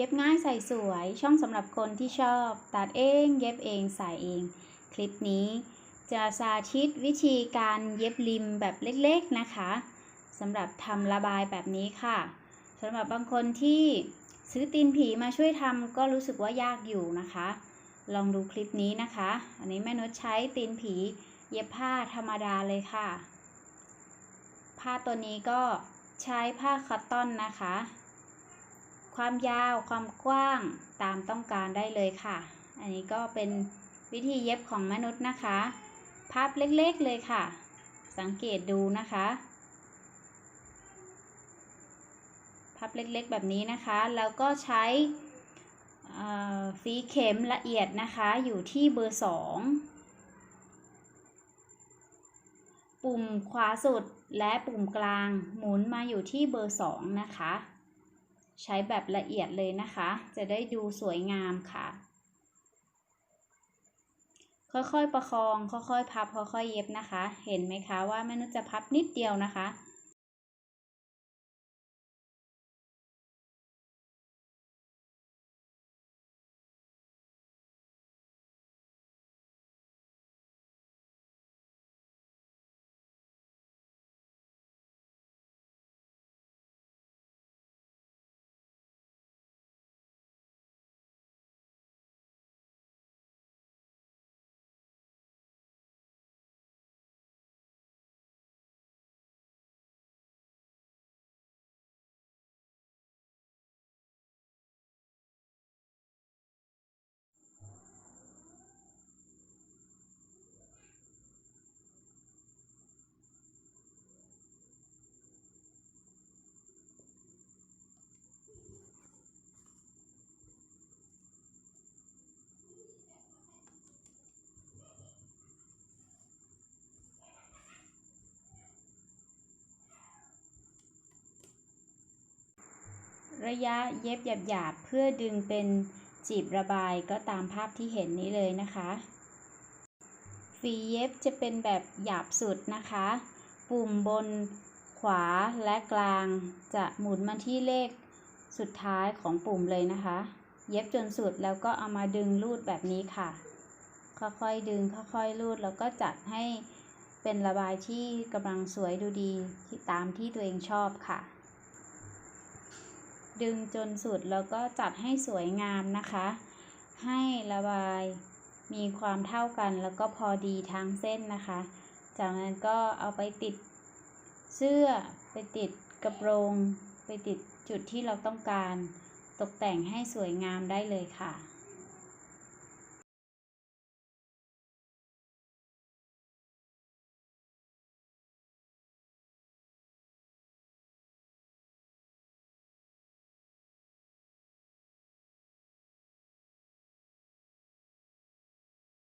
เย็บง่ายใส่สวย ช่องสำหรับคนที่ชอบ ตัดเอง เย็บเองใส่เอง คลิปนี้จะสาธิตวิธีการเย็บริมแบบเล็กๆนะคะสำหรับทำระบายแบบนี้ค่ะสำหรับบางคนที่ซื้อตีนผีมาช่วยทำก็รู้สึกว่ายากอยู่นะคะ ลองดูคลิปนี้นะคะ อันนี้แม่นุชใช้ตีนผีเย็บผ้าธรรมดาเลยค่ะ ผ้าตัวนี้ก็ใช้ผ้าคัตตอนนะคะ ความยาวความกว้างตามต้องการได้เลยค่ะ อันนี้ก็เป็นวิธีเย็บของมนุษย์นะคะพับเล็กๆเลยค่ะ สังเกตดูนะคะพับเล็กๆแบบนี้นะคะ แล้วก็ใช้ฝีเข็มละเอียดนะคะ อยู่ที่เบอร์สองปุ่มขวาสุดและปุ่มกลางหมุนมาอยู่ที่เบอร์สองนะคะ ใช้แบบละเอียดเลยนะคะ จะได้ดูสวยงามค่ะ ค่อยๆประคอง ค่อยๆ พับ ค่อยๆ เย็บนะคะ เห็นไหมคะว่าแม่นุชจะพับนิดเดียวนะคะ ระยะเย็บหยาบๆเพื่อดึงเป็นจีบระบายก็ตามภาพที่เห็นนี้เลยนะคะ ฝีเย็บจะเป็นแบบหยาบสุดนะคะ ปุ่มบนขวาและกลางจะหมุนมาที่เลขสุดท้ายของปุ่มเลยนะคะ เย็บจนสุดแล้วก็เอามาดึงลูดแบบนี้ค่ะ ค่อยๆดึงค่อยๆลูดแล้วก็จัดให้เป็นระบายที่กำลังสวยดูดีที่ตามที่ตัวเองชอบค่ะ ดึงจนสุดแล้วก็จัดให้สวยงามนะคะ ให้ระบายมีความเท่ากันแล้วก็พอดีทั้งเส้นนะคะ จากนั้นก็เอาไปติดเสื้อไปติดกระโปรง ไปติดจุดที่เราต้องการ ตกแต่งให้สวยงามได้เลยค่ะ